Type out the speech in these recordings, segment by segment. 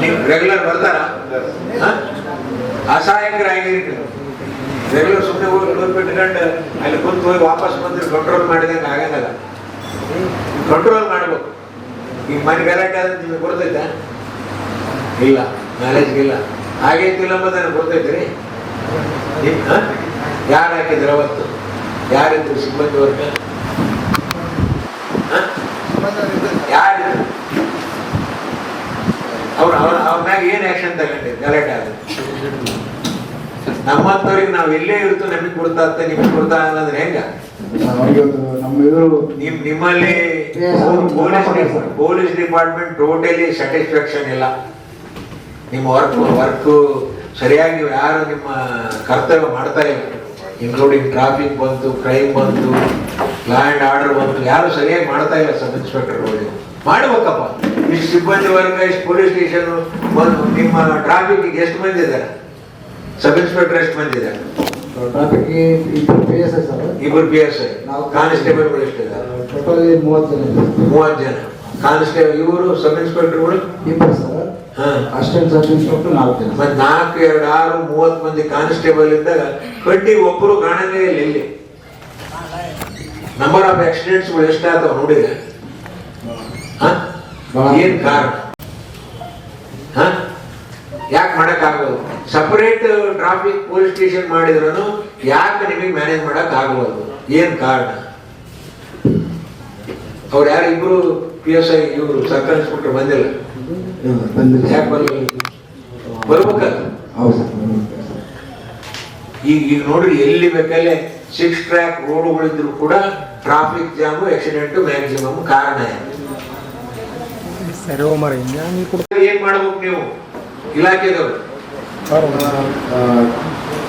ನೀವು ರೆಗ್ಯುಲರ್ ಬರ್ತಾರ? ಅಸಹಾಯಕರಾಗಿರಿ ರೆಗ್ಯುಲರ್ ಸುಮ್ಮನೆ ಹೋಗಿ ನೂರು ಬಿಟ್ಕೊಂಡು ಅಲ್ಲಿ ಕುಂತು ಹೋಗಿ ವಾಪಸ್ ಬಂದ್ರೆ ಕಂಟ್ರೋಲ್ ಮಾಡಿದಂಗೆ ಆಗಂಗಲ್ಲ. ಕಂಟ್ರೋಲ್ ಮಾಡ್ಬೇಕು. ಈಗ ಮನೆ ಗಲಾಟೆ ಆದ್ರೆ ನಿಮಗೆ ಗೊತ್ತೈತಾ ಇಲ್ಲ ನಾಲೆಜ್ಗಿಲ್ಲ ಆಗೈತಿಲ್ಲ ಅಂತ ನನಗೆ ಗೊತ್ತೈತ್ರಿ? ಯಾರು ಹಾಕಿದ್ರು ಅವತ್ತು? ಯಾರಿದ್ರು ಸಿಬ್ಬಂದಿ ವರ್ಗ? ಯಾರಿದ್ರು? ಅವ್ರು ಅವ್ರ ಅವ್ರ ಮ್ಯಾಗ ಏನ್ ಆಕ್ಷನ್ ತಗೊಂಡೆ ಗಲಾಟೆ ಆದ್ರೆ. ನಮ್ಮಂತವ್ರಿಗೆ ನಾವ್ ಎಲ್ಲೇ ಇರ್ತು ನಮಗ್ ಕೊಡ್ತಾ ಅಂತ ನಿಮಗೆ ಕೊಡ್ತಾ ಅನ್ನೋದ್ರ ಹೆಂಗ? ನಿಮ್ ನಿಮ್ಮಲ್ಲಿ police police department totally satisfaction ಇಲ್ಲ. ನಿಮ್ಮ ವರ್ಕ್ ವರ್ಕ್ ಸರಿಯಾಗಿ ನೀವು ಯಾರು ನಿಮ್ಮ ಕರ್ತವ್ಯ ಮಾಡ್ತಾ ಇಲ್ಲ. ಇನ್ಕ್ಲೂಡಿಂಗ್ ಟ್ರಾಫಿಕ್ ಬಂತು ಕ್ರೈಮ್ ಬಂತು ಲಾ ಆರ್ಡರ್ ಬಂತು ಯಾರು ಸರಿಯಾಗಿ ಮಾಡ್ತಾ ಇಲ್ಲ ಸಬ್ ಇನ್ಸ್ಪೆಕ್ಟರ್ಗಳು ಮಾಡ್ಬೇಕಪ್ಪ. ಇಷ್ಟು ಸಿಬ್ಬಂದಿ ವರ್ಗ ಇಷ್ಟು ಪೊಲೀಸ್ ಸ್ಟೇಷನ್ ಒಂದು ನಿಮ್ಮ ಟ್ರಾಫಿಕ್ ಎಷ್ಟು ಮಂದಿ ಇದ್ದಾರೆ? ಸಬ್ ಇನ್ಸ್ಪೆಕ್ಟರ್ ಎಷ್ಟು ಮಂದಿ ಇದ್ದಾರೆ? ಟ್ರಾಫಿಕ್ ಇಬ್ಬರು ಪಿ ಎಸ್ ಐ ಸರ್ ಇಬ್ಬರು ಪಿ ಎಸ್ ಐ ಕಾನ್ಸ್ಟೇಬಲ್ಗಳು ಎಷ್ಟಿದ್ದಾರೆ? ಟೋಟಲಿ ಮೂವತ್ತು ಜನ ಇದ್ದಾರೆ. ಮೂವತ್ತು ಜನ. ಕಾನ್ಸ್ಟೇಬಲ್ ಇವರು ಸಬ್ ಇನ್ಸ್ಪೆಕ್ಟರ್ಗಳು ಇಬ್ಬರು ಸರ್. ಅಸಿಸ್ಟೆಂಟ್ ಸಬ್ ಇನ್ಸ್ಪೆಕ್ಟರ್ ನಾಲ್ಕು ಜನ. ಮತ್ ನಾಲ್ಕು ಎರಡು ಆರು ಮೂವತ್ತು ಮಂದಿ ಕಾನ್ಸ್ಟೇಬಲ್ ಇದ್ದಾಗ ಕಡ್ಡಿ ಒಬ್ಬರು ಕಾಣದೇ ಇಲ್ಲ ಇಲ್ಲಿ. ನಂಬರ್ ಆಫ್ ಆಕ್ಸಿಡೆಂಟ್ಸ್ಗಳು ಎಷ್ಟಾಗ್ತಾವೆ ನೋಡಿದ್ರೆ? ಹಾ? ಏನ್ ಕಾರಣ? ಹಾ? ಯಾಕೆ ಮಾಡಕ್ ಆಗೋದು? ಸಪರೇಟ್ ಟ್ರಾಫಿಕ್ ಪೊಲೀಸ್ ಸ್ಟೇಷನ್ ಮಾಡಿದ್ರು ಯಾಕೆ ನಿಮಗೆ ಮ್ಯಾನೇಜ್ ಮಾಡಕ್ ಆಗೋದು? ಏನ್ ಕಾರಣ? ಅವ್ರ ಯಾರು ಇಬ್ರು ಪಿ ಎಸ್ ಐ ಇವರು ಸರ್ಕಲ್ ಇನ್ಸ್ಪೆಕ್ಟರ್ ಬಂದಿಲ್ಲ. ಯಾಕೆ ಬರಲಿಲ್ಲ ಬರ್ಬೇಕಲ್ಲ. ಈಗ ಈಗ ನೋಡ್ರಿ ಎಲ್ಲಿ ಬೇಕಲ್ಲೇ ಸಿಕ್ಸ್ ಟ್ರ್ಯಾಕ್ ರೋಡ್ಗಳಿದ್ರು ಕೂಡ ಟ್ರಾಫಿಕ್ ಜಾಮು ಆಕ್ಸಿಡೆಂಟ್ ಮ್ಯಾಕ್ಸಿಮಮ್ ಕಾರಣ? ಸರಿ ಕೊಡ್ ಏನ್ ಮಾಡ್ಬೇಕು ನೀವು? ಇಲಾಖೆದವರು.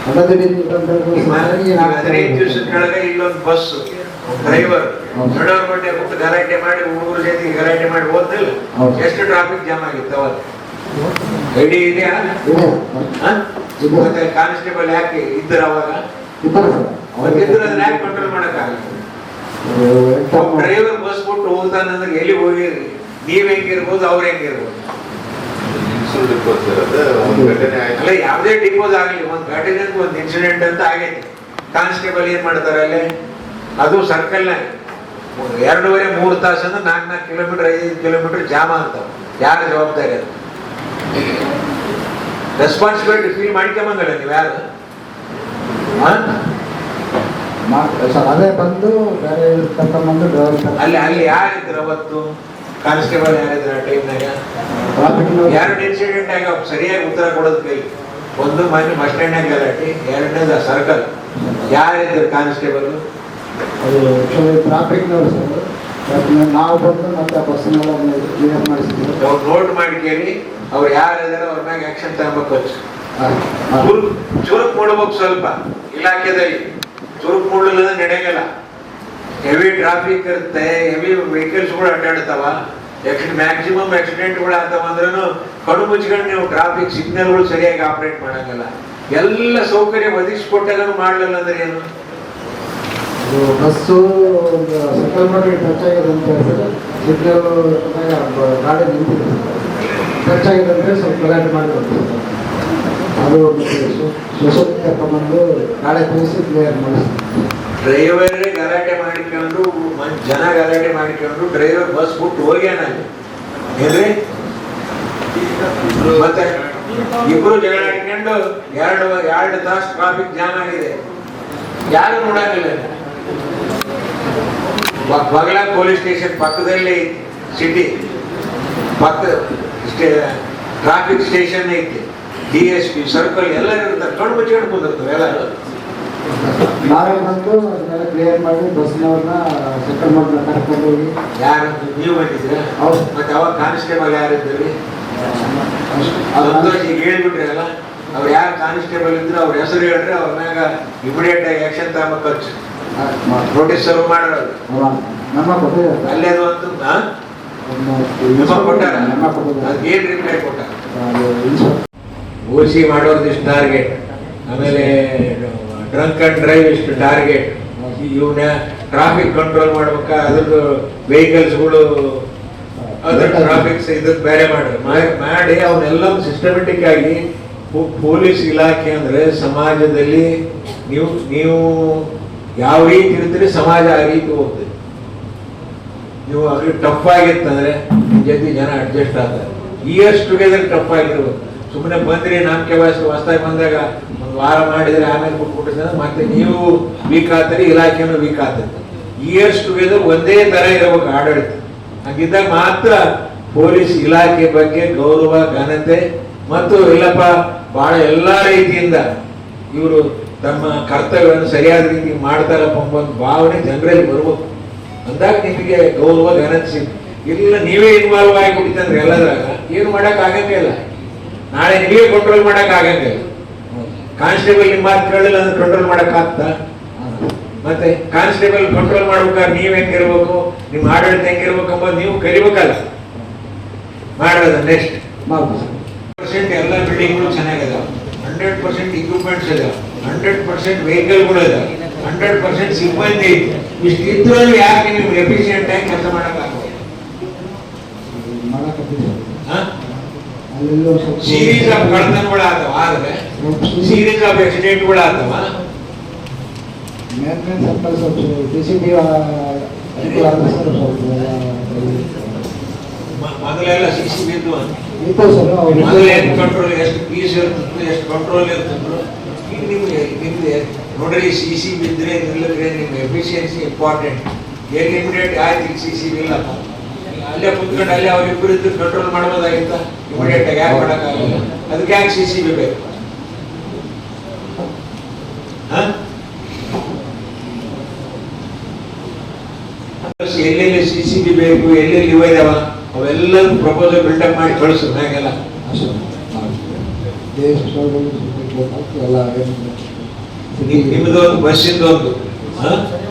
ಹದಿನೈದು ದಿವಸದ ಕೆಳಗೆ ಇಲ್ಲೊಂದು ಬಸ್ ಡ್ರೈವರ್ ಹೌದು. ನಡವರ್ ಬಟ್ಟೆ ಕೂತು ಗಲಾಟೆ ಮಾಡಿ ಹುಡುಗರ ಜೊತೆಗೆ ಗಲಾಟೆ ಮಾಡಿ ಹೋದ್ನಿಲ್ಲ ಹೌದು. ಎಷ್ಟು ಟ್ರಾಫಿಕ್ ಜಾಮ್ ಆಗಿತ್ತು ಅವತ್ತು? ಐಡಿ ಇದೆಯಾ. ಮತ್ತೆ ಕಾನ್ಸ್ಟೇಬಲ್ ಯಾಕೆ ಇದ್ರ ಅವಾಗ? ಇದ್ದಾರೆ ಸರ್. ಅವತ್ತಿದ್ರು ಅದನ್ನ ಯಾಕೆ ಕಂಟ್ರೋಲ್ ಮಾಡಕ್ಕಾಗಲ್ಲ? ಡ್ರೈವರ್ ಬಸ್ ಬಿಟ್ಟು ಹೋಗ್ತಾನಂದ್ರೆ ಎಲ್ಲಿ ಹೋಗಿರಿ? ನೀವ್ ಹೆಂಗಿರ್ಬೋದು ಅವ್ರ ಹೆಂಗಿರ್ಬೋದು. ಒಂದು ಘಟನೆ ಆಯ್ತು. ಅಲ್ಲ ಯಾವುದೇ ಡಿಪೋಸ್ ಆಗಲಿ ಒಂದ್ ಘಟನೆ ಒಂದ್ ಇನ್ಸಿಡೆಂಟ್ ಅಂತ ಆಗೈತಿ. ಕಾನ್ಸ್ಟೇಬಲ್ ಏನ್ ಮಾಡ್ತಾರೆ ಅಲ್ಲಿ? ಅದು ಸರ್ಕಲ್ ಎರಡೂವರೆ ಮೂರು ತಾಸು ಅಂದ್ರೆ ನಾಲ್ಕು ನಾಲ್ಕು ಕಿಲೋಮೀಟರ್ ಐದು ಕಿಲೋಮೀಟರ್ ಜಾಮ ಅಂತಾವ ಯಾರ ಜವಾಬ್ದಾರಿ ಅದು? ರೆಸ್ಪಾನ್ಸಿಬಿಲಿಟಿ ಫೀಲ್ ಮಾಡ್ಕೊಂಬಂಗಲ್ಲ ನೀವು ಯಾರು? ಅದೇ ಬಂದು ಅಲ್ಲಿ ಅಲ್ಲಿ ಯಾರಿದ್ರು ಅವತ್ತು? ಕಾನ್ಸ್ಟೇಬಲ್ ಯಾರಿದ್ರು ಆ ಟೈಮ್ನಾಗ? ಎರಡು ಇನ್ಸಿಡೆಂಟ್ ಆಗ ಸರಿಯಾಗಿ ಉತ್ತರ ಕೊಡೋದು ಕೈ. ಒಂದು ಮನೆ ಬಸ್ ಸ್ಟ್ಯಾಂಡ್ ಗಲಾಟೆ ಎರಡನೇದು ಸರ್ಕಲ್ ಯಾರಿದ್ರು ಕಾನ್ಸ್ಟೇಬಲ್? ಅದು ಟ್ರಾಫಿಕ್ ಟ್ರಾಫಿಕ್ನವ್ರು ಸರ್ ನಾವು ಬಂದು ಮತ್ತೆ ಆ ಬಸ್ನೆಲ್ಲ ಕ್ಲಿಯರ್ ಮಾಡಿಸಿದ್ವಿ ಅವ್ರು ನೋಟ್ ಮಾಡಿ ಕೇಳಿ ಅವ್ರು ಯಾರಿದಾರೆ ಅವ್ರ ಮ್ಯಾಗ ಆಕ್ಷನ್ ತಗೋಬೇಕು ಆ, ಚುರುಕ್ ಮೂಡಬೇಕು ಮಾಡ್ಬೇಕು ಸ್ವಲ್ಪ. ಇಲಾಖೆದಲ್ಲಿ. ಚುರುಕ್ ಮೂಡಲ್ಲ ನಡೆಯಲ್ಲ ಹೆವಿ ಟ್ರಾಫಿಕ್ ಇರುತ್ತೆ ಹೆವಿ ವೆಹಿಕಲ್ಸ್ಗಳು ಅಡ್ಡಾಡ್ತಾವ. ಮ್ಯಾಕ್ಸಿಮಮ್ ಆಕ್ಸಿಡೆಂಟ್ಗಳು ಆಗ್ತಾವ ಅಂದ್ರೂ ಕಡು ಮುಚ್ಕೊಂಡು ನೀವು ಟ್ರಾಫಿಕ್ ಸಿಗ್ನಲ್ಗಳು ಸರಿಯಾಗಿ ಆಪರೇಟ್ ಮಾಡಂಗಿಲ್ಲ. ಎಲ್ಲ ಸೌಕರ್ಯ ಒದಗಿಸ್ಕೊಟ್ಟಾಗ ಮಾಡಲಿಲ್ಲ ಅಂದ್ರೆ ಏನು? ಅದು ಬಸ್ಸು ರೋಡ್ಗೆ ಟಚ್ ಆಗಿದೆ ಅಂತ ಹೇಳಿದ್ರೆ ಸಿಗ್ನಲ್ ಗಾಡಿ ನಿಂತಿದೆ. ಟಚ್ ಆಗಿದೆ ಸ್ವಲ್ಪ ಗಲಾಟೆ ಮಾಡಿ ಬರ್ತಾರೆ ಅದು ಸೊಸೈಟಿ ಕರ್ಕೊಂಡ್ಬಂದು ಗಾಡಿ ತಿಳಿಸಿ ಕ್ಲಿಯರ್ ಮಾಡಿಸ್ತೀವಿ ಡ್ರೈವರ್ ಗಲಾಟೆ ಮಾಡಿಕೊಂಡು ಜನ ಗಲಾಟೆ ಮಾಡಿಕೊಂಡು ಡ್ರೈವರ್ ಬಸ್ ಬಿಟ್ಟು ಹೋಗ್ಯಾನ ಮತ್ತೆ ಇಬ್ರು ಜಗಳ ಎರಡು ಎರಡು ತಾಸು ಟ್ರಾಫಿಕ್ ಜಾಮ್ ಆಗಿದೆ. ಯಾರು ನೋಡಂಗಿಲ್ಲ ಬಗಲ ಪೊಲೀಸ್ ಸ್ಟೇಷನ್ ಪಕ್ಕದಲ್ಲಿ ಸಿಟಿ ಪಕ್ಕ ಟ್ರಾಫಿಕ್ ಸ್ಟೇಷನ್ ಐತಿ. ಡಿ ಎಸ್ ಪಿ ಸರ್ಕಲ್ ಎಲ್ಲ ಇರ್ತಾರೆ ಕಣ್ಣು ಮುಚ್ಕೊಂಡು ಕುಂದಿರ್ತಾರೆ ಎಲ್ಲರೂ. ನಾವೇ ಬಂದು ಅದನ್ನೆಲ್ಲ ಕ್ಲಿಯರ್ ಮಾಡಿ ಬಸ್ನವ್ರನ್ನ ಸೆಟಲ್ ಮಾಡಿ ಕರ್ಕೊಂಡು ಹೋಗಿ ಯಾರು? ನೀವು ಬಂದಿದ್ರ ಹೌದು. ಮತ್ತೆ ಅವಾಗ ಕಾನ್ಸ್ಟೇಬಲ್ ಯಾರಿದ್ರಿ ಅದನ್ನ ಸಂತೋಷ್ ಈಗ ಹೇಳ್ಬಿಟ್ರಲ್ಲ ಅವ್ರು ಯಾರು ಕಾನ್ಸ್ಟೇಬಲ್ ಇದ್ರು ಅವ್ರ ಹೆಸರು ಹೇಳಿದ್ರೆ ಅವ್ರ ಮ್ಯಾಗ ಇಮಿಡಿಯೇಟ್ ಆಗಿ ಆಕ್ಷನ್ ತಗೊಂಬ ಖರ್ಚು. ನೋಟಿಸ್ ಸರ್ವ್ ಮಾಡೋದು ನಮ್ಮ ಕೊಟ್ಟಿದ್ದಾರೆ ಅಲ್ಲೇ ಅದು ಒಂದು ಹಾ? ಒಂದು ನಿಮ್ಮ ಕೊಟ್ಟಾರ? ನಮ್ಮ ಕೊಟ್ಟಿದ್ದಾರೆ ಅದ್ ಏನ್ ರಿಪ್ಲೈ ಕೊಟ್ಟಾರ? ಓಸಿ ಮಾಡೋದು ಇಷ್ಟು ಟಾರ್ಗೆಟ್ ಆಮೇಲೆ ಡ್ರಂಕ್ ಅಂಡ್ ಡ್ರೈವ್ ಇಷ್ಟು ಟಾರ್ಗೆಟ್ ಇವನ್ನ ಟ್ರಾಫಿಕ್ ಕಂಟ್ರೋಲ್ ಮಾಡ್ಬೇಕಾ ಅದ್ರದ್ದು ವೆಹಿಕಲ್ಸ್ಗಳು ಅದ್ರ ಟ್ರಾಫಿಕ್ಸ್ ಇದಕ್ಕೆ ಬೇರೆ ಮಾಡಿ ಮಾಡಿ ಅವನ್ನೆಲ್ಲ ಸಿಸ್ಟಮೆಟಿಕ್ ಆಗಿ ಪೊಲೀಸ್ ಇಲಾಖೆ ಅಂದ್ರೆ ಸಮಾಜದಲ್ಲಿ ನೀವು ನೀವು ಯಾವ ರೀತಿ ಇರ್ತೀರಿ ಸಮಾಜ ಆ ರೀತಿ ಹೋಗ್ತದೆ. ನೀವು ಅದ್ರ ಟಫ್ ಆಗಿತ್ತಂದ್ರೆ ಜೊತೆ ಜನ ಅಡ್ಜಸ್ಟ್ ಆಗ್ತಾರೆ. ಇಯರ್ಸ್ ಟುಗೆದರ್ ಟಫ್ ಆಗಿರ್ಬೇಕು. ಸುಮ್ಮನೆ ಬಂದ್ರಿ ನಾಮಕೆ ವಯಸ್ಸು ಹೊಸ್ದಾಗಿ ಬಂದಾಗ ವಾರ ಮಾಡಿದ್ರೆ ಆಮೇಲೆ ಕೊಟ್ಬಿಟ್ಟು ಮತ್ತೆ ನೀವು ವೀಕ್ ಆಗ್ತೀರಿ ಇಲಾಖೆನೂ ವೀಕ್ ಆಗ್ತದೆ ಇಯರ್ಸ್ ಟುಗೆದರ್ ಒಂದೇ ತರ ಇರಬೇಕು ಆಡಳಿತ. ಹಾಗಿದ್ದಾಗ ಮಾತ್ರ ಪೊಲೀಸ್ ಇಲಾಖೆ ಬಗ್ಗೆ ಗೌರವ, ಘನತೆ ಮತ್ತು ಇಲ್ಲಪ್ಪ ಬಹಳ ಎಲ್ಲಾ ರೀತಿಯಿಂದ ಇವರು ತಮ್ಮ ಕರ್ತವ್ಯವನ್ನು ಸರಿಯಾದ ರೀತಿ ಮಾಡ್ತಾರಪ್ಪ ಒಂದು ಭಾವನೆ ಜನರಲ್ಲಿ ಬರ್ಬೇಕು. ಅಂದಾಗ ನಿಮಗೆ ಗೌರವ, ಘನತೆ ಇಲ್ಲ, ನೀವೇ ಇನ್ವಾಲ್ವ್ ಆಗಿಬಿಟ್ಟಿತ್ತಂದ್ರೆ ಎಲ್ಲದ್ರಾಗ. ಏನು ಮಾಡಕ್ ಆಗಂಗೇ ಇಲ್ಲ. ನಾಳೆ ನೀವೇ ಕಂಟ್ರೋಲ್ ಮಾಡಕ್ ಆಗಂಗಿಲ್ಲ ಕಾನ್ಸ್ಟೇಬಲ್ ಮಾತು ಕೇಳಲಿಲ್ಲ ಅಂದ್ರೆ ಕಂಟ್ರೋಲ್ ಮಾಡಕ್ ಆಗ್ತಾ ಮತ್ತೆ ಕಾನ್ಸ್ಟೇಬಲ್ ಕಂಟ್ರೋಲ್ ಮಾಡ್ಬೇಕಾದ್ರೆ ನೀವ್ ಹೆಂಗಿರ್ಬೇಕು ನಿಮ್ ಆಡಳಿತ ಹೆಂಗಿರ್ಬೇಕು ಅಂಬೋದು ನೀವು ಕಲಿಬೇಕಲ್ಲ? ಮಾಡೋದು ನೆಕ್ಸ್ಟ್ ಪರ್ಸೆಂಟ್ ಎಲ್ಲ ಬಿಲ್ಡಿಂಗ್ಗಳು ಚೆನ್ನಾಗಿದೆ. ಹಂಡ್ರೆಡ್ ಪರ್ಸೆಂಟ್ ಇಕ್ವಿಪ್ಮೆಂಟ್ಸ್ ಇದೆ. ಹಂಡ್ರೆಡ್ ಪರ್ಸೆಂಟ್ ವೆಹಿಕಲ್ಗಳು ಇದೆ. ಹಂಡ್ರೆಡ್ ಪರ್ಸೆಂಟ್ ಸಿಬ್ಬಂದಿ ಇಷ್ಟು ಇದ್ರಲ್ಲಿ ಯಾಕೆ ನೀವು ಎಫಿಷಿಯಂಟ್ ಆಗಿ ಕೆಲಸ ಮಾಡೋಕ್ಕಾಗಲ್ಲ ಸೀರೀಸ್ ಆಫ್ ಕಳ್ತನಗಳು ಆಗ್ತಾವ ಆಫ್ ಆಕ್ಸಿಡೆಂಟ್ಗಳು ಸ್ವಲ್ಪ ಡಿ ಸಿ ಬಿ ಮೊದಲೆಲ್ಲ ಸಿ ಸಿ ಮೊದಲು ಕಂಟ್ರೋಲ್ ಎಷ್ಟು ಪೀಸ್ ಇರ್ತಿತ್ತು ಎಷ್ಟು ಕಂಟ್ರೋಲ್ ಇರ್ತಿತ್ತು ಈಗ ನಿಮ್ಗೆ ನಿಮ್ಗೆ ನೋಡ್ರಿ ಸಿ ಸಿ ನಿಲ್ಲದ್ರೆ ನಿಮ್ಗೆ ಎಫಿಷಿಯನ್ಸಿ ಇಂಪಾರ್ಟೆಂಟ್ ಏನು ಇಮಿಡಿಯೇಟ್ ಆಯ್ತು ಈಗ ಸಿ ಸಿ ಇಲ್ಲಪ್ಪ ಅಲ್ಲೇ ಕುತ್ಕೊಂಡು ಅಲ್ಲೇ ಅವ್ರಿಬ್ಬರಿದ್ದು ಕಂಟ್ರೋಲ್ ಮಾಡ್ಬೋದಾಗಿತ್ತ? ಇಮಿಡಿಯೇಟ್ ಆಗಿ ಯಾಕೆ ಮಾಡೋಕ್ಕಾಗಲ್ಲ? ಅದಕ್ಕೆ ಯಾಕೆ ಸಿ ಸಿ ಬಿ ಬೇಕು? ಎಲ್ಲೆಲ್ಲಿ ಸಿ ಸಿ ಬಿ ಬೇಕು ಎಲ್ಲೆಲ್ಲಿ ಇವ ಇದಾವ? ಅವೆಲ್ಲ ಪ್ರಪೋಸಲ್ ಬಿಲ್ಡಪ್ ಮಾಡಿ ಕಳಿಸು ಹೇಗೆಲ್ಲ. ನಿಮ್ದು ಒಂದು ಬಸ್ಸಿಂದ ಒಂದು?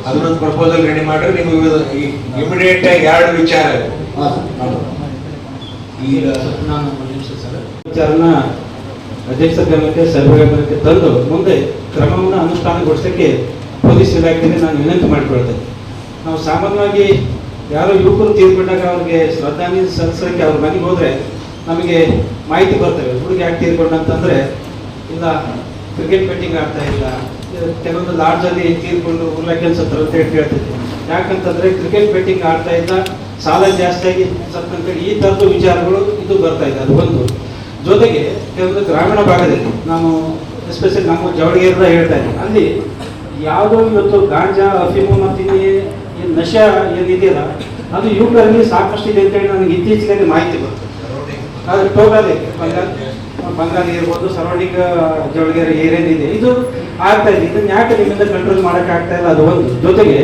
ಅದನ್ನೊಂದು ಪ್ರಪೋಸಲ್ ರೆಡಿ ಮಾಡ್ರೆ ನಿಮಗೆ ಇಮಿಡಿಯೇಟ್ ಆಗಿ ಎರಡು ವಿಚಾರ ಈಗ ವಿಚಾರನ ಅಧ್ಯಕ್ಷ ಗಮನಕ್ಕೆ ಸರ್ವೆ ಗಮನಕ್ಕೆ ತಂದು ಮುಂದೆ ಕ್ರಮವನ್ನು ಅನುಷ್ಠಾನಗೊಳಿಸೋಕ್ಕೆ ಪೊಲೀಸ್ ಇಲಾಖೆಯಲ್ಲಿ ನಾನು ವಿನಂತಿ ಮಾಡಿಕೊಳ್ತೇನೆ. ನಾವು ಸಾಮಾನ್ಯವಾಗಿ ಯಾರೋ ಯುವಕರು ತೀರ್ಕೊಂಡಾಗ ಅವ್ರಿಗೆ ಶ್ರದ್ಧಾಂಜಲಿ ಸಲ್ಲಿಸೋಕ್ಕೆ ಅವ್ರ ಮನೆಗೆ ಹೋದರೆ ನಮಗೆ ಮಾಹಿತಿ ಬರ್ತವೆ. ಹುಡುಗಿ ಯಾಕೆ ತೀರ್ಕೊಂಡ ಅಂತಂದ್ರೆ ಇಲ್ಲ ಕ್ರಿಕೆಟ್ ಬೆಟ್ಟಿಂಗ್ ಆಡ್ತಾ ಇಲ್ಲ. ಕೆಲವೊಂದು ಲಾಡ್ಜಲ್ಲಿ ತೀರ್ಕೊಂಡು ಉಲ್ಲಾಕೆಲ್ಸ್ ಹತ್ರ ಅಂತ ಹೇಳಿ ಕೇಳ್ತಿದ್ದೆ. ಯಾಕಂತಂದರೆ ಕ್ರಿಕೆಟ್ ಬೆಟ್ಟಿಂಗ್ ಆಡ್ತಾ ಇದ್ದ, ಸಾಲ ಜಾಸ್ತಿಯಾಗಿ ಸತ್ತಂತೇಳಿ ಈ ಥರದ್ದು ವಿಚಾರಗಳು ಇದು ಬರ್ತಾ ಇದೆ. ಅದು ಒಂದು. ಜೊತೆಗೆ ಕೆಲವೊಂದು ಗ್ರಾಮೀಣ ಭಾಗದಲ್ಲಿ ನಾನು ಎಸ್ಪೆಷಲಿ ನಮ್ಮ ಜವಳಿಗೆಲ್ಲ ಹೇಳ್ತಾ ಇದ್ದೀನಿ ಅಲ್ಲಿ ಯಾವುದೋ ಇವತ್ತು ಗಾಂಜಾ, ಅಫೀಮು ಮತ್ತು ಏನು ನಶ ಏನಿದೆಯಲ್ಲ, ಅದು ಯುವಕರಲ್ಲಿ ಸಾಕಷ್ಟು ಇದೆ ಅಂತೇಳಿ ನನಗೆ ಇತ್ತೀಚೆಗೆ ಮಾಹಿತಿ ಬರುತ್ತೆ ಟೋಗಾಲಿ, ಬಂಗಾಲ್, ಬಂಗಾಲಿ ಇರ್ಬೋದು, ಸರೌಂಡಿಂಗ್ ಜವಳಿಗೆರೆ ಏರಿಯಾದಿದೆ ಇದು ಆಗ್ತಾ ಇದೆ. ಇದನ್ನ ಯಾಕೆ ನಿಮ್ಮಿಂದ ಕಂಟ್ರೋಲ್ ಮಾಡೋಕೆ ಆಗ್ತಾ ಇಲ್ಲ? ಅದು ಒಂದು. ಜೊತೆಗೆ,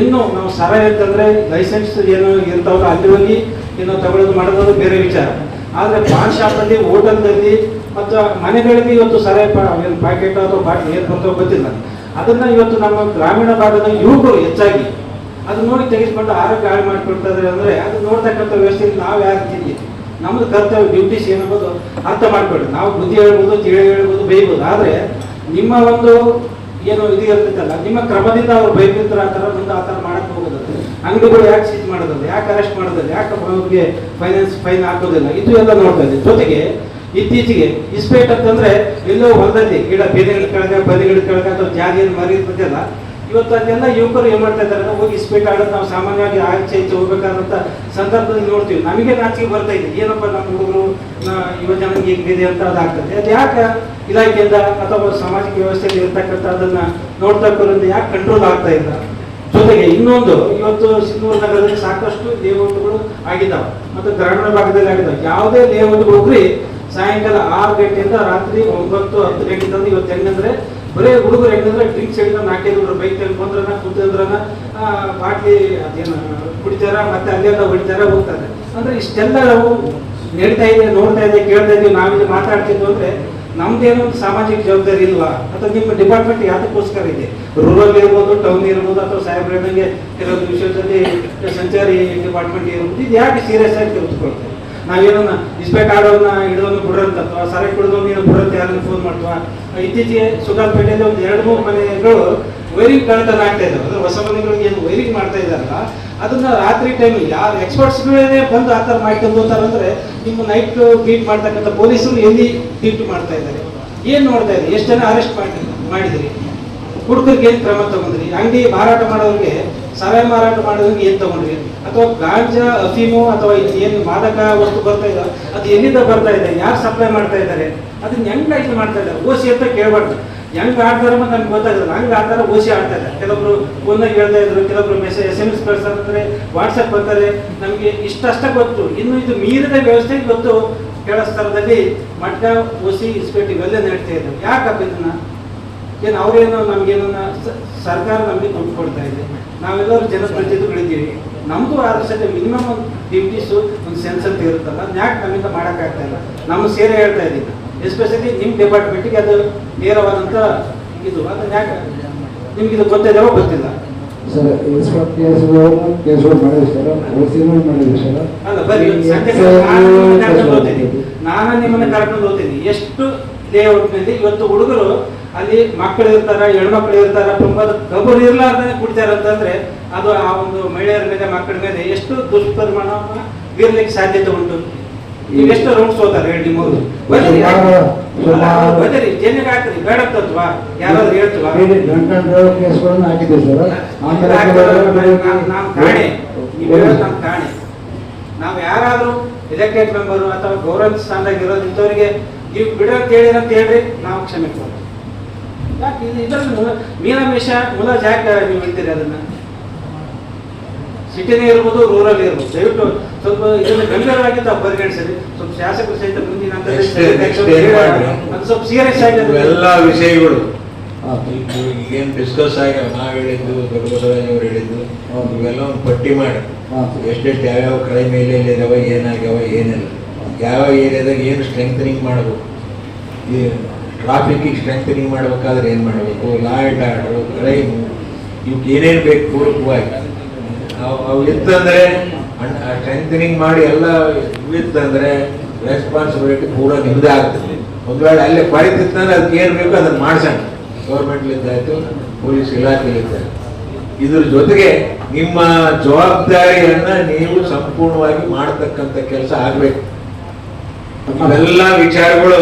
ಇನ್ನು ನಾವು ಸರ ಅಂತಂದ್ರೆ ಲೈಸೆನ್ಸ್ ಏನು ಇರ್ತಾವಲ್ಲ, ಅಲ್ಲಿ ಹೋಗಿ ಏನೋ ತಗೊಳ್ಳೋದು ಮಾಡೋದು ಬೇರೆ ವಿಚಾರ. ಆದ್ರೆ ಪಾನ್ ಶಾಪ್ ಅಲ್ಲಿ ಹೋಟೆಲ್ದಲ್ಲಿ ಮತ್ತು ಮನೆಗಳಿಗೆ ಇವತ್ತು ಸರ ಪ್ಯಾಕೆಟ್ ಅಥವಾ ಬಾಟ್ಲಿ ಏನು ಬರ್ತಾವ ಗೊತ್ತಿಲ್ಲ. ಅದನ್ನ ಇವತ್ತು ನಮ್ಮ ಗ್ರಾಮೀಣ ಭಾಗದ ಯುವಕರು ಹೆಚ್ಚಾಗಿ ಅದು ನೋಡಿ ತೆಗೆದುಕೊಂಡು ಆರೋಗ್ಯ ಹಾಳು ಮಾಡ್ಕೊಳ್ತಾ ಅಂದ್ರೆ ಅದು ನೋಡ್ತಕ್ಕಂಥ ವ್ಯವಸ್ಥೆಯಲ್ಲಿ ನಾವು ಯಾರು ತಿಳಿ ನಮ್ದು ಕರ್ತವ್ಯ ಡ್ಯೂಟೀಸ್ ಏನನ್ನೋದು ಅರ್ಥ ಮಾಡ್ಕೊಳ್ಳಿ. ನಾವು ಬುದ್ಧಿ ಹೇಳ್ಬೋದು ತಿಳಿ ಹೇಳ್ಬೋದು ಬೈಬೋದು ಆದ್ರೆ ನಿಮ್ಮ ಒಂದು ಏನು ಇದು ಇರ್ತೈತಲ್ಲ, ನಿಮ್ಮ ಕ್ರಮದಿಂದ ಅವ್ರು ಬೈಬಿದ್ರೆ ಆ ಥರ ಮುಂದೆ ಆ ಥರ ಅಂಗಡಿಗಳು ಯಾಕೆ ಸೀಟ್ ಮಾಡೋದಲ್ಲ? ಯಾಕೆ ಅರೆಸ್ಟ್ ಮಾಡೋದಲ್ಲ? ಯಾಕೆ ಅವ್ರಿಗೆ ಫೈನಾನ್ಸ್ ಫೈನ್ ಹಾಕೋದಿಲ್ಲ? ಇದು ಎಲ್ಲ ನೋಡ್ತಾ ಇದೆ ಜೊತೆಗೆ ಇತ್ತೀಚೆಗೆ ಇಸ್ಪೇಟ್ ಅಂತಂದ್ರೆ ಎಲ್ಲೋ ಹೊಲದಲ್ಲಿ ಗಿಡ ಬೇರೆಗಳ ಕೆಳಗೆ, ಬದಿಗಳ ಕೆಳಗೆ ಅಥವಾ ಜಾತಿಯನ್ನು ಮರಿ ಇರ್ತದಲ್ಲ ಇವತ್ತು ಅದೆಲ್ಲ ಯುವಕರು ಏನ್ ಮಾಡ್ತಾ ಇದ್ದಾರೆ? ಹೋಗಿ ಇಸ್ಪೇಟ್ ಆಡೋದು ನಾವು ಸಾಮಾನ್ಯವಾಗಿ ಆಚೆ ಈಚೆ ಹೋಗ್ಬೇಕಾದಂತ ಸಂದರ್ಭದಲ್ಲಿ ನೋಡ್ತೀವಿ. ನಮಗೆ ನಾಚಿಕೆ ಬರ್ತಾ ಇದೆ. ಏನಪ್ಪ ನಮ್ಮ ಹುಡುಗರು ಯುವ ಜನಕ್ಕೆ ಹೇಗಿದೆ ಅಂತ ಅದಾಗ್ತದೆ ಅದು ಯಾಕೆ ಇಲಾಖೆಯಿಂದ ಅಥವಾ ಸಾಮಾಜಿಕ ವ್ಯವಸ್ಥೆಯಲ್ಲಿ ಇರ್ತಕ್ಕಂಥ ಅದನ್ನ ನೋಡ್ತಾ ಯಾಕೆ ಕಂಟ್ರೋಲ್ ಆಗ್ತಾ ಇಲ್ಲ? ಜೊತೆಗೆ ಇನ್ನೊಂದು, ಇವತ್ತು ಸಿಂಧೂರು ನಗರದಲ್ಲಿ ಸಾಕಷ್ಟು ಲೇಔಟ್ಗಳು ಆಗಿದ್ದಾವೆ ಮತ್ತು ಗ್ರಾಮೀಣ ಭಾಗದಲ್ಲಿ ಆಗಿದ್ದಾವೆ. ಯಾವುದೇ ಲೇಔಟ್ ಹೋಗ್ರಿ ಸಾಯಂಕಾಲ ಆರು ಗಂಟೆಯಿಂದ ರಾತ್ರಿ ಒಂಬತ್ತು ಹತ್ತು ಗಂಟೆ ತನಕ ಇವತ್ತು ಹೆಂಗಂದ್ರೆ ಬರೀ ಹುಡುಗರು ಹೆಂಗಂದ್ರೆ ಡ್ರಿಂಕ್ಸ್ ಹಿಡಿದು ನಾಲ್ಕೈದು ಹುಡುಗರು ಬೈಕ್ ತಗೊಂಡು ಬಂದ್ರನ, ಕೂತಂದ್ರನ ಬಾಟ್ಲಿ ಅದೇನು, ಕುಡಿತಾರ, ಮತ್ತೆ ಅಲ್ಲೆಲ್ಲ ಹೊಡಿತಾರ, ಹೋಗ್ತಾರೆ. ಅಂದ್ರೆ ಇಷ್ಟೆಲ್ಲ ನಾವು ನಡೀತಾ ಇದೆ, ನೋಡ್ತಾ ಇದೆ, ಕೇಳ್ತಾ ಇದೀವಿ, ನಾವಿಲ್ಲಿ ಮಾತಾಡ್ತಿದ್ವು ಅಂದ್ರೆ ನಮ್ದೇನೋ ಸಾಮಾಜಿಕ ಜವಾಬ್ದಾರಿ ಇಲ್ಲ ಅಥವಾ ನಿಮ್ಮ ಡಿಪಾರ್ಟ್ಮೆಂಟ್ ಯಾತಕ್ಕೋಸ್ಕರ ಇದೆ? ರೂರಲ್ ಇರ್ಬೋದು ಟೌನ್ ಇರ್ಬೋದು, ಅಥವಾ ಸಾಹೇಬ್ ರೇಡಂಗೆ ಕೆಲವೊಂದು ವಿಷಯದಲ್ಲಿ ಸಂಚಾರಿ ಡಿಪಾರ್ಟ್ಮೆಂಟ್ ಇರ್ಬೋದು, ಇದು ಯಾಕೆ ಸೀರಿಯಸ್ ಆಗಿ ತೆಗೆದುಕೊಳ್ತೇವೆ ನಾವೇನೋ ಇಸ್ಪೆಕ್ಟ್ ಆಡೋನ್ನ ಹಿಡಿದವನು ಬಿಡ್ರಂತ ಅಥವಾ ಸರಕು ಹಿಡಿದವನು ಏನು ಬಿಡ್ರಂತ ಯಾರನ್ನು ಫೋನ್ ಮಾಡ್ತವಾ? ಇತ್ತೀಚೆಗೆ ಸುಗಾಲ್ಪೇಟೆಯಲ್ಲಿ ಒಂದು ಎರಡು, ಮೂರು ಮನೆಗಳು ವೈರಿಂಗ್ ಕಳ್ತನ ಆಗ್ತಾ ಇದ್ದಾರೆ ಅಂದ್ರೆ ಹೊಸ ಮನೆಗಳಿಗೆ ಏನು ವೈರಿಂಗ್ ಮಾಡ್ತಾ ಇದ್ದಾರಲ್ಲ, ಅದನ್ನ ರಾತ್ರಿ ಟೈಮ್ ಯಾರು ಎಕ್ಸ್ಪರ್ಟ್ಸ್ಗಳೇ ಬಂದು ಆ ಮಾಡಿ ಹೋಗ್ತಾರೆ ಅಂದ್ರೆ ನಿಮ್ಮ ನೈಟ್ ಬೀಟ್ ಮಾಡ್ತಕ್ಕಂಥ ಪೊಲೀಸರು ಎಲ್ಲಿ ಬೀಟ್ ಮಾಡ್ತಾ ಇದ್ದಾರೆ? ಏನ್ ನೋಡ್ತಾ ಇದ್ದಾರೆ? ಎಷ್ಟು ಜನ ಅರೆಸ್ಟ್ ಮಾಡಿ ಮಾಡಿದಿರಿ? ಹುಡುಗರಿಗೆ ಏನ್ ಕ್ರಮ ತಗೊಂಡ್ರಿ? ಅಂಗಡಿ ಮಾರಾಟ ಮಾಡೋರಿಗೆ ಸಾರಾಯಿ ಮಾರಾಟ ಮಾಡೋರಿಗೆ ಏನ್ ತಗೊಂಡ್ರಿ? ಅಥವಾ ಗಾಂಜಾ, ಅಫೀಮು ಅಥವಾ ಇದು ಏನು ಮಾದಕ ವಸ್ತು ಬರ್ತಾ ಇದೆ ಅದು ಎಲ್ಲಿಂದ ಬರ್ತಾ ಇದೆ? ಯಾರು ಸಪ್ಲೈ ಮಾಡ್ತಾ ಇದ್ದಾರೆ? ಅದನ್ನ ಹೆಂಗ್ ಆಯ್ಕೆ ಮಾಡ್ತಾ ಇದ್ದಾರೆ? ಓಸಿ ಅಂತ ಕೇಳ್ಬಾರ್ದು. ಹೆಂಗ್ ಆಡ್ತಾರೆ ಅಂತ ನಮ್ಗೆ ಗೊತ್ತಾಗಲ್ಲ ಹಂಗ ಆಡ್ತಾರೆ ಓಸಿ ಆಡ್ತಾ ಇದ್ದಾರೆ. ಕೆಲವೊಬ್ರು ಒಂದಾಗಿ ಹೇಳ್ತಾ ಇದ್ರು ಕೆಲವೊಬ್ರು ಮೆಸೇಜ್ ಎಸ್ ಎಂ ಎಸ್ ಕಳ್ಸ್ತಾರೆ ವಾಟ್ಸಪ್ ಬರ್ತಾರೆ. ನಮಗೆ ಇಷ್ಟಷ್ಟ ಗೊತ್ತು. ಇನ್ನು ಇದು ಮೀರಿದ ವ್ಯವಸ್ಥೆ ಗೊತ್ತು. ಕೆಳ ಸ್ಥಳದಲ್ಲಿ ಮಟ್ಟ ಓಸಿ ಇಸ್ಪೇಟ್ ಇವೆಲ್ಲ ನಡೀತಾ ಇದ್ದಾವೆ ಯಾಕಪ್ಪ ಇದನ್ನ? ಏನು ಅವರೇನು ನಮಗೇನೋ ಸರ್ಕಾರ ನಮಗೆ ದುಡ್ಡು ಕೊಡ್ತಾ ಇದೆ. ನಾವೆಲ್ಲರೂ ಜನಪ್ರತಿನಿಧಿಗಳಿದ್ದೀವಿ. ನಮಗೂ ಆದ್ರ ಸತ್ಯ ಮಿನಿಮಮ್ ಡ್ಯೂಟೀಸು ಒಂದು ಸೆನ್ಸ್ ಅಂತ ಇರುತ್ತಲ್ಲ. ಯಾಕೆ ನಮ್ಮಿಂದ ಮಾಡೋಕ್ಕಾಗ್ತಾ ಇಲ್ಲ? ನಮ್ಮ ಸೇರೆ ಹೇಳ್ತಾ ಇದ್ದೀನಿ. ಎಸ್ಪೆಷಲಿ ನಿಮ್ಮ ಡಿಪಾರ್ಟ್ಮೆಂಟಿಗೆ ಅದು ನೇರವಾದಂಥ ಇದು ಅದನ್ನ ಯಾಕೆ? ನಿಮ್ಗೆ ಇದು ಗೊತ್ತಿದ್ದಾವೋ ಗೊತ್ತಿಲ್ಲ? ಸರ್ ಇನ್ಸ್ಪೆಕ್ಟರ್ ಕೇಸ್ಗಳು ಕೇಸ್ಗಳು ಮಾಡಿದ್ವಿ ಸರ್ ಓಸಿನೂ ಮಾಡಿದ್ವಿ ಸರ್. ಅಲ್ಲ ಬರ್ರಿ ಇವತ್ತು ನಾನು ನಿಮ್ಮನ್ನ ಕರ್ಕೊಂಡು ಹೋಗ್ತೀನಿ ನಾನು ನಿಮ್ಮನ್ನ ಕರ್ಕೊಂಡು ಹೋಗ್ತೀನಿ ಎಷ್ಟು ಲೇಔಟ್ನಲ್ಲಿ ಇವತ್ತು ಹುಡುಗರು ಅಲ್ಲಿ ಮಕ್ಕಳು ಇರ್ತಾರ ಹೆಣ್ಮಕ್ಳು ಇರ್ತಾರ ತುಂಬಾ ಕಬರ್ ಇರ್ಲಾರ್ದೇ ಕುಡ್ತಾರ ಅಂತಂದ್ರೆ ಅದು ಆ ಒಂದು ಮಹಿಳೆಯರ ಮೇಲೆ ಮಕ್ಕಳ ಮೇಲೆ ಎಷ್ಟು ದುಷ್ಪರಿಣಾಮ ಬೀರ್ಲಿಕ್ಕೆ ಸಾಧ್ಯತೆ ಉಂಟು? ನೀವು ಎಷ್ಟು ರೌಂಡ್ಸ್ ಹೋಗ್ತಾರೆ ಹೇಳಿ ಸುಮಾರು- ಹಾಕ್ರಿ. ಬೇಡ ತತ್ವಾ ಯಾರಾದ್ರೂ ಹೇಳ್ತವಾ? ಕೇಸ್ಗಳನ್ನು ಸರ್. ನಾವು ಕಾಣೆ. ನೀವು ಹೇಳೋದು ನಾವು ಕಾಣೆ. ನಾವು ಯಾರಾದ್ರೂ ಎಲೆಕ್ಟೆಡ್ ಮೆಂಬರು ಅಥವಾ ಗೌರವ ಸ್ಥಾನದಾಗ ಇರೋದು ಇಂಥವ್ರಿಗೆ ನೀವು ಅಂತ ಹೇಳಿರ ಅಂತ ಹೇಳ್ರಿ ನಾವು ಕ್ಷಮೆ ಯಾಕೆ? ಇದರಲ್ಲಿ ಮೂಲ- ಜಾಗ ನೀವು ಹೇಳ್ತೀರಿ ಅದನ್ನ. ಸಿಟಿನೇ ಇರ್ಬೋದು ರೂರಲ್ ಇರ್ಬೋದು. ದಯವಿಟ್ಟು ಸ್ವಲ್ಪ ಇದನ್ನ ಗಂಭೀರವಾಗಿ ತಾವು ಪರಿಗಣಿಸಿರಿ ಸ್ವಲ್ಪ ಶಾಸಕರು ಸಹಿತ ಮುಂದಿನ? ಅದು ಸ್ವಲ್ಪ ಸೀರಿಯಸ್ ಆಗಿ ಎಲ್ಲ ವಿಷಯಗಳು. ಈಗೇನು ಡಿಸ್ಕಸ್ ಆಗ್ಯಾವ ನಾವು ಹೇಳಿದ್ದು ದೊಡ್ಡ ಬಸವರಾಜ್ ಅವ್ರು ಹೇಳಿದ್ದು. ಇವೆಲ್ಲ ಒಂದು ಪಟ್ಟಿ ಮಾಡಿ. ಹಾಂ. ಎಷ್ಟೆಷ್ಟು ಯಾವ್ಯಾವ ಕ್ರೈಮ್ ಮೇಲೆ ಇದಾವ ಏನಾಗ್ಯಾವ ಏನಿಲ್ಲ. ಯಾವ ಏರಿಯಾದಾಗ ಏನು ಸ್ಟ್ರೆಂಥನಿಂಗ್ ಮಾಡಬೇಕು? ಈ ಟ್ರಾಫಿಕ್ಕಿಗೆ ಸ್ಟ್ರೆಂಥನಿಂಗ್ ಮಾಡ್ಬೇಕಾದ್ರೆ ಏನು ಮಾಡಬೇಕು? ಲಾ ಆ್ಯಂಡ್ ಆರ್ಡ್ರು ಕ್ರೈಮು ಇವಕ್ಕೆ ಏನೇನು ಬೇಕು ಪೂರಕವಾಗಿ? ಅವು ಇತ್ತಂದ್ರೆ ಸ್ಟ್ರೆಂಥನಿಂಗ್ ಮಾಡಿ ಎಲ್ಲ ಇವಿತ್ತಂದ್ರೆ ರೆಸ್ಪಾನ್ಸಿಬಿಲಿಟಿ ಪೂರ ನಿಮ್ಮದೇ ಆಗ್ತದೆ. ಒಂದು ವೇಳೆ ಅಲ್ಲೇ ಪರಿತಿತ್ತಂದ್ರೆ ಅದಕ್ಕೆ ಏನು ಬೇಕು ಅದನ್ನು ಮಾಡ್ಸೋಣ. ಗೌರ್ಮೆಂಟ್ಲಿಂದ ಆಯಿತು ಪೊಲೀಸ್ ಇಲಾಖೆಲಿಂದ ಇದ್ರ ಜೊತೆಗೆ ನಿಮ್ಮ ಜವಾಬ್ದಾರಿಯನ್ನ ನೀವು ಸಂಪೂರ್ಣವಾಗಿ ಮಾಡತಕ್ಕಂತ ಕೆಲಸ ಆಗ್ಬೇಕು. ಇವೆಲ್ಲ ವಿಚಾರಗಳು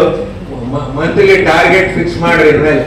ಮಂತ್ಲಿ ಟಾರ್ಗೆಟ್ ಫಿಕ್ಸ್ ಮಾಡ್ರಿ ಇದ್ರಲ್ಲಿ.